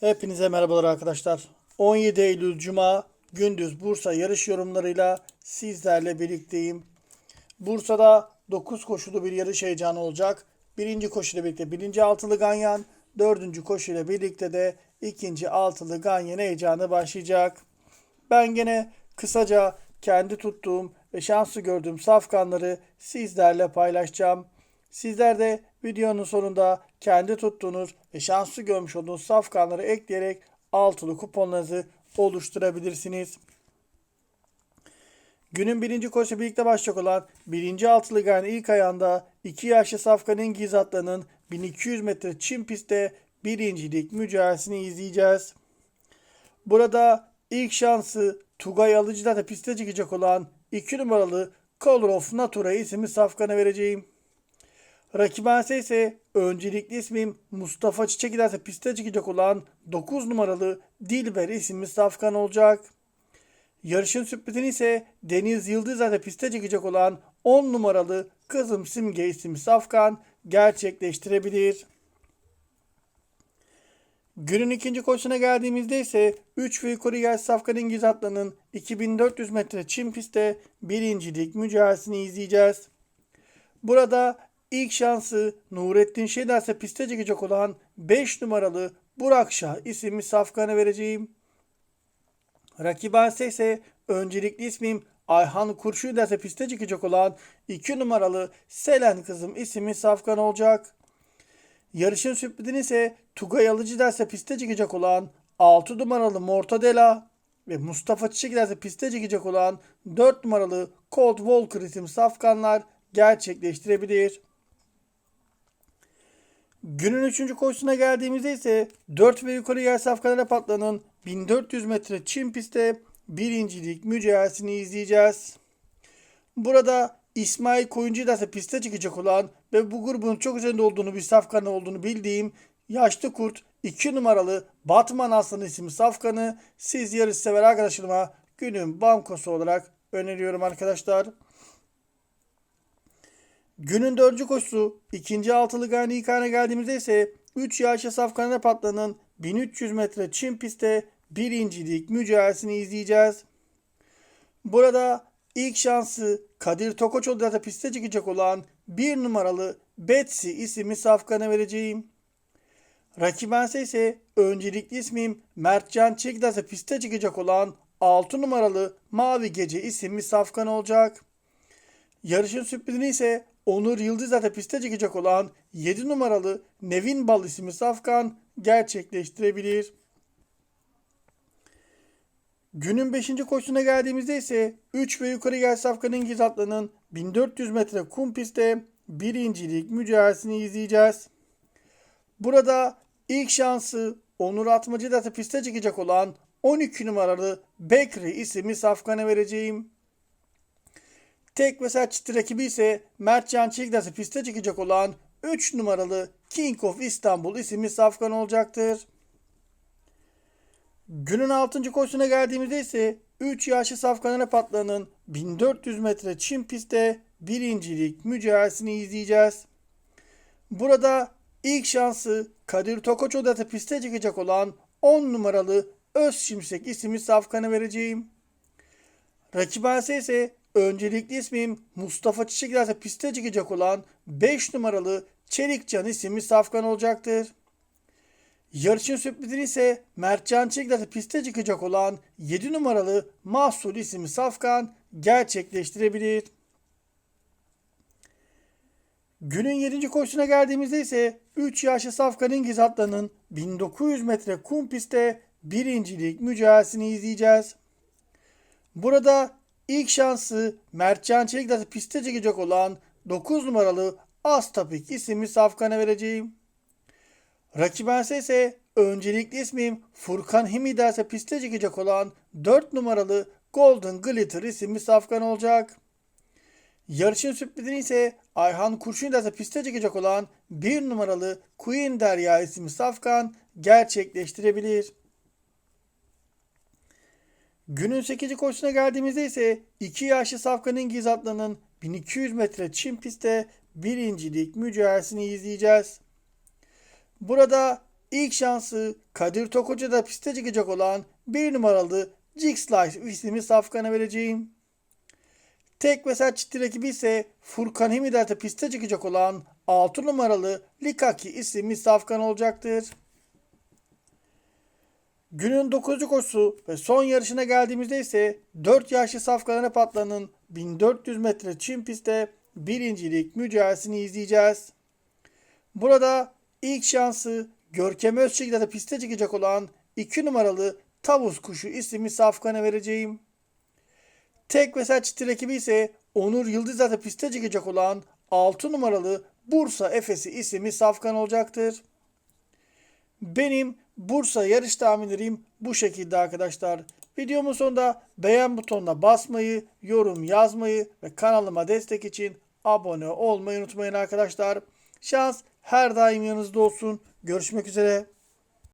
Hepinize merhabalar arkadaşlar. 17 Eylül Cuma gündüz Bursa yarış yorumlarıyla sizlerle birlikteyim. Bursa'da 9 koşulu bir yarış heyecanı olacak. Birinci koşuyla birlikte birinci altılı ganyan, dördüncü koşuyla birlikte de ikinci altılı ganyan heyecanı başlayacak. Ben gene kısaca kendi tuttuğum ve şanslı gördüğüm safkanları sizlerle paylaşacağım. Sizler de videonun sonunda kendi tuttuğunuz ve şanslı görmüş olduğunuz safkanları ekleyerek altılı kuponlarınızı oluşturabilirsiniz. Günün birinci koşu birlikte başlayacak olan birinci altılı gayen ilk ayağında 2 yaşlı Safkan atlarının 1200 metre çim pistte birincilik mücadelesini izleyeceğiz. Burada ilk şansı Tugay Alıcı'da da piste çıkacak olan 2 numaralı Color of Natura isimli Safkan'a vereceğim. Rakibense ise öncelikli ismim Mustafa Çiçek ilerse piste çıkacak olan 9 numaralı Dilber isimli Safkan olacak. Yarışın sürprizini ise Deniz Yıldız ile piste çıkacak olan 10 numaralı Kızım Simge isimli Safkan gerçekleştirebilir. Günün ikinci koşusuna geldiğimizde ise 3 ve yukarı yaş Safkan İngiliz atlarının 2400 metre çim pistte birincilik mücadelesini izleyeceğiz. Burada ilk şansı Nurettin Şenerse piste çıkacak olan 5 numaralı Burak Şah isimli Safkan'a vereceğim. Rakibense ise öncelikli ismim Ayhan Kurşun derse piste çıkacak olan 2 numaralı Selen Kızım isimli Safkan olacak. Yarışın sürprizini ise Tugay Alıcı derse piste çıkacak olan 6 numaralı Mortadela ve Mustafa Çiçek derse piste çıkacak olan 4 numaralı Colt Walker isimli safkanlar gerçekleştirebilir. Günün 3. koşusuna geldiğimizde ise 4 ve yukarı yer safkanlara patlanan 1400 metre çim pistte birincilik mücadelesini izleyeceğiz. Burada İsmail Koyuncu da piste çıkacak olan ve bu grubun çok üzerinde olduğunu bir safkanı olduğunu bildiğim yaşlı kurt 2 numaralı Batman Aslan isimli safkanı siz yarış sever arkadaşlarıma günün bankosu olarak öneriyorum arkadaşlar. Günün dördüncü koşusu ikinci altılı gani ikana geldiğimizde ise 3 yaşa safkanına patlanan 1300 metre çim pistte birincilik mücadelesini izleyeceğiz. Burada ilk şansı Kadir Tokoçoğlu da piste çıkacak olan bir numaralı Betsy isimli safkana vereceğim. Rakibense ise öncelikli ismim Mertcan Çekdaz'a piste çıkacak olan 6 numaralı Mavi Gece isimli safkan olacak. Yarışın sürprizini ise Onur Yıldız da piste çıkacak olan 7 numaralı Nevin Bal isimli safkan gerçekleştirebilir. Günün 5. koşusuna geldiğimizde ise 3 ve yukarı gel safkanın İngiliz atlarının 1400 metre kum pistte birincilik mücadelesini izleyeceğiz. Burada ilk şansı Onur Atmacı da piste çıkacak olan 12 numaralı Bekri isimli safkana vereceğim. Tek ve sert rakibi ise Mertcan Çiğdası piste çıkacak olan 3 numaralı King of İstanbul isimli safkan olacaktır. Günün 6. koşusuna geldiğimizde ise 3 yaşlı safkanına patlanın 1400 metre çim pistte birincilik mücadelesini izleyeceğiz. Burada ilk şansı Kadir Tokoço'da piste çıkacak olan 10 numaralı Öz Şimşek isimli safkanı vereceğim. Rakibense ise öncelikli ismim Mustafa Çiçek ile piste çıkacak olan 5 numaralı Çelikcan isimli safkan olacaktır. Yarışın sürprizini ise Mertcan Çelik'le piste çıkacak olan 7 numaralı Mahsul isimli safkan gerçekleştirebilir. Günün 7. koşusuna geldiğimizde ise 3 yaşlı Safkan İngiliz atlarının 1900 metre kum pistte birincilik mücadelesini izleyeceğiz. Burada ilk şansı Mertcan Çelik'le piste çıkacak olan 9 numaralı Astapik isimli Safkan'a vereceğim. Rakibense ise öncelikli ismim Furkan Himiderse piste çıkacak olan 4 numaralı Golden Glitter isimli safkan olacak. Yarışın sürprizini ise Ayhan Kurşun derse piste çıkacak olan 1 numaralı Queen Derya isimli safkan gerçekleştirebilir. Günün 8. koşusuna geldiğimizde ise 2 yaşlı Safkan İngiliz atlarının 1200 metre çim pistte birincilik mücadelesini izleyeceğiz. Burada ilk şansı Kadir Tokoca'da piste çıkacak olan bir numaralı Jig Slice isimli safkana vereceğim. Tek ve set çift rakibi ise Furkan Himidat'a piste çıkacak olan 6 numaralı Likaki isimli safkan olacaktır. Günün 9. koşusu ve son yarışına geldiğimizde ise 4 yaşlı Safkan Patlan'ın 1400 metre çim pistte birincilik mücadelesini izleyeceğiz. Burada ilk şansı Görkem Özçelik'te piste çıkacak olan 2 numaralı Tavus Kuşu isimli Safkan'a vereceğim. Tek ve set çift rakibi ise Onur Yıldız'da piste çıkacak olan 6 numaralı Bursa Efes'i isimli Safkan olacaktır. Benim Bursa yarış tahminlerim bu şekilde arkadaşlar. Videomun sonunda beğen butonuna basmayı, yorum yazmayı ve kanalıma destek için abone olmayı unutmayın arkadaşlar. Şans her daim yanınızda olsun. Görüşmek üzere.